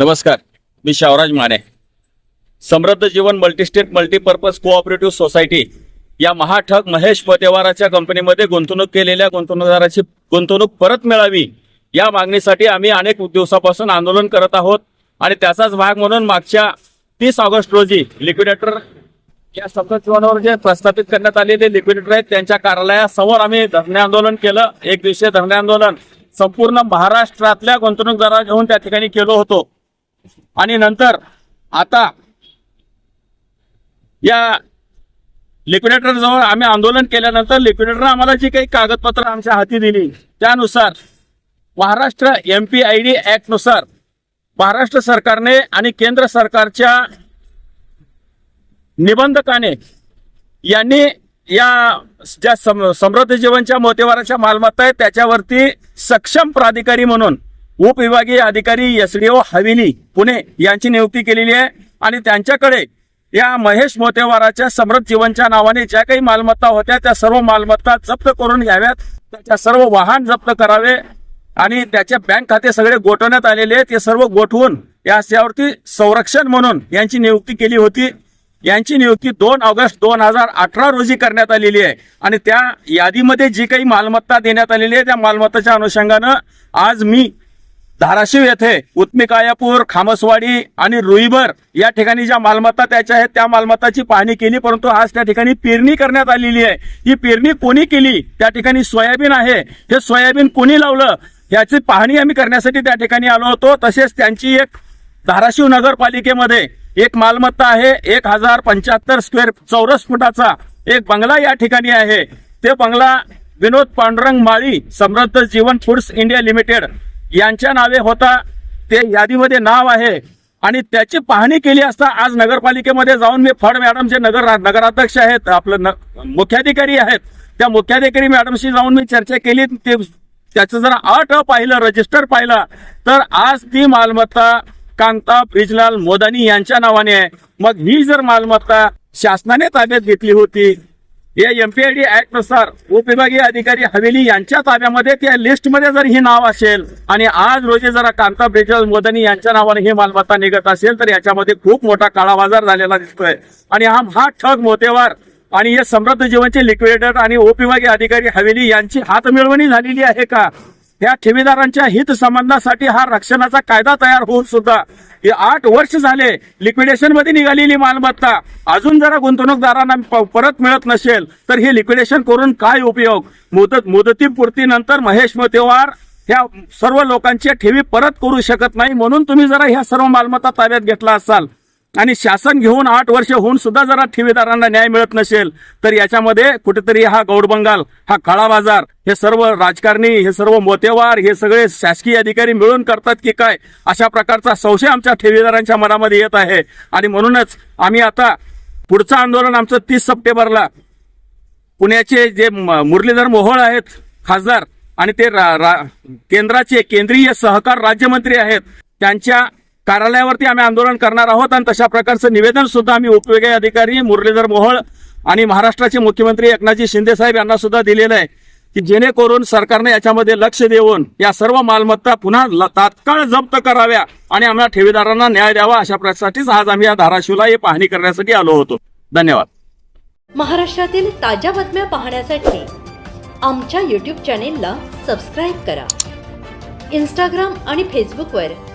नमस्कार मी Shavraj Mane. Samruddha Jeevan multistate multipurpose cooperative society या महाठग महेश पतेवाराच्या कंपनीमध्ये गुंतवणूक केलेल्या गुंतवणूकदाराची गुंतवणूक परत मिळावी या मागणीसाठी आम्ही अनेक दिवसापासून आंदोलन करत आहोत आणि त्याचाच भाग म्हणून मागच्या तीस ऑगस्ट रोजी लिक्विडेटर या समृद्ध जीवनावर जे प्रस्थापित करण्यात आलेले लिक्विडेटर आहेत त्यांच्या कार्यालयासमोर आम्ही धरणे आंदोलन केलं. एक दिवसीय धरणे आंदोलन संपूर्ण महाराष्ट्रातल्या गुंतवणूकदारा घेऊन त्या ठिकाणी केलो होतो. आणि नंतर आता या लिक्विडेटर जवळ आम्ही आंदोलन केल्यानंतर लिक्विडेटर आम्हाला जी काही कागदपत्र आमच्या हाती दिली त्यानुसार Maharashtra M P I D ऍक्टनुसार Maharashtra सरकारने आणि केंद्र सरकारच्या निबंधकाने यांनी या ज्या सम- समृद्ध जीवनच्या मोतेवाराच्या मालमत्ता आहेत त्याच्यावरती सक्षम प्राधिकारी म्हणून उपविभागीय अधिकारी एसडीओ हवेली पुणे यांची नियुक्ती केलेली आहे. आणि त्यांच्याकडे या महेश मोतेवाराच्या समृद्ध जीवनच्या नावाने ज्या काही मालमत्ता होत्या त्या सर्व मालमत्ता जप्त करून घ्याव्यात. त्याच्या सर्व वाहन जप्त करावे. आणि त्याचे बँक खाते सगळे गोठवण्यात आलेले ते सर्व गोठवून या यावरती संरक्षण म्हणून यांची नियुक्ती केली होती. यांची नियुक्ती दोन ऑगस्ट दोन हजार अठरा रोजी करण्यात आलेली आहे. आणि त्या यादीमध्ये जी काही मालमत्ता देण्यात आलेली आहे त्या मालमत्ताच्या अनुषंगानं आज मी धाराशिव येथे उत्मिकायापूर खामसवाडी आणि रुईबर या ठिकाणी ज्या मालमत्ता त्याच्या आहेत त्या मालमत्ताची पाहणी केली परंतु आज त्या ठिकाणी पेरणी करण्यात आलेली आहे. ही पेरणी कोणी केली? त्या ठिकाणी सोयाबीन आहे. हे सोयाबीन कोणी लावलं? याची पाहणी आम्ही करण्यासाठी त्या ठिकाणी आलो होतो. तसेच त्यांची एक धाराशिव नगरपालिकेमध्ये एक मालमत्ता आहे. एक हजार पंच्याहत्तर स्क्वेअर चौरस फुटाचा एक बंगला या ठिकाणी आहे. ते बंगला विनोद पांडुरंग माळी समृद्ध जीवन फूड्स इंडिया लिमिटेड यांच्या नावे होता. ते यादीमध्ये नाव आहे. आणि त्याची पाहणी केली असता आज नगरपालिकेमध्ये जाऊन मी फड मॅडम जे नगर नगराध्यक्ष आहेत आपलं न, मुख्याधिकारी आहेत त्या मुख्याधिकारी मॅडमशी जाऊन मी चर्चा केली. ते त्याचं जर आठ पाहिलं रजिस्टर पाहिलं. तर आज ती मालमत्ता कांता ब्रिजलाल मोदानी यांच्या नावाने आहे. मग ही जर मालमत्ता शासनाने ताब्यात घेतली होती या एमपीआयडी ऍक्टनुसार उपविभागीय अधिकारी हवेली यांच्या ताब्यामध्ये त्या लिस्टमध्ये जर ही नाव असेल आणि आज रोजी जरा कांता ब्रिजल मोदनी यांच्या नावाने ही मालमत्ता निघत असेल तर याच्यामध्ये खूप मोठा काळा बाजार झालेला दिसतोय. आणि हा हा ठग मोतेवार आणि हे समृद्ध जीवनचे लिक्विडेटर आणि उपविभागीय अधिकारी हवेली यांची हातमिळवणी झालेली आहे का? या ठेवीदारांच्या हित संबंधासाठी हा रक्षणाचा कायदा तयार होऊन सुद्धा हे आठ वर्ष झाले लिक्विडेशनमध्ये निघालेली मालमत्ता. अजून जरा गुंतवणूकदारांना प- परत मिळत नसेल तर हे लिक्विडेशन करून काय उपयोग? मुदत मुदतीपूर्तीनंतर महेश मतेवार ह्या सर्व लोकांच्या ठेवी परत करू शकत नाही म्हणून तुम्ही जरा ह्या सर्व मालमत्ता ताब्यात घेतला असाल. आणि शासन घेऊन आठ वर्ष होऊन सुद्धा जरा ठेवीदारांना न्याय मिळत नसेल तर याच्यामध्ये कुठेतरी हा गौडबंगाल हा काळा बाजार हे सर्व राजकारणी हे सर्व मोतेवार हे सगळे शासकीय अधिकारी मिळून करतात की काय? अशा प्रकारचा संशय आमच्या ठेवीदारांच्या मनामध्ये येत आहे. आणि म्हणूनच आम्ही आता पुढचं आंदोलन आमचं तीस सप्टेंबरला पुण्याचे जे म- मुरलीधर मोहोळ आहेत खासदार आणि ते रा- रा- केंद्राचे केंद्रीय सहकार राज्यमंत्री आहेत त्यांच्या कार्यालयावरती आम्ही आंदोलन करणार आहोत आणि तशा प्रकारचं निवेदन सुद्धा आम्ही उपविभागीय अधिकारी मुरलीधर मोहोळ आणि महाराष्ट्राचे मुख्यमंत्री एकनाथजी शिंदे साहेब यांना सुद्धा दिलेलं आहे की जेणेकरून सरकारने याच्यामध्ये लक्ष देऊन या सर्व मालमत्ता पुन्हा ल- तात्काळ जप्त कराव्या आणि आम्हाला ठेवीदारांना न्याय द्यावा अशा प्रकारसाठीच आज आम्ही या धाराशिवला हे पाहणी करण्यासाठी आलो होतो. धन्यवाद. महाराष्ट्रातील ताज्या बातम्या पाहण्यासाठी आमच्या यूट्यूब चॅनेलला सबस्क्राईब करा. इंस्टाग्राम आणि फेसबुकवर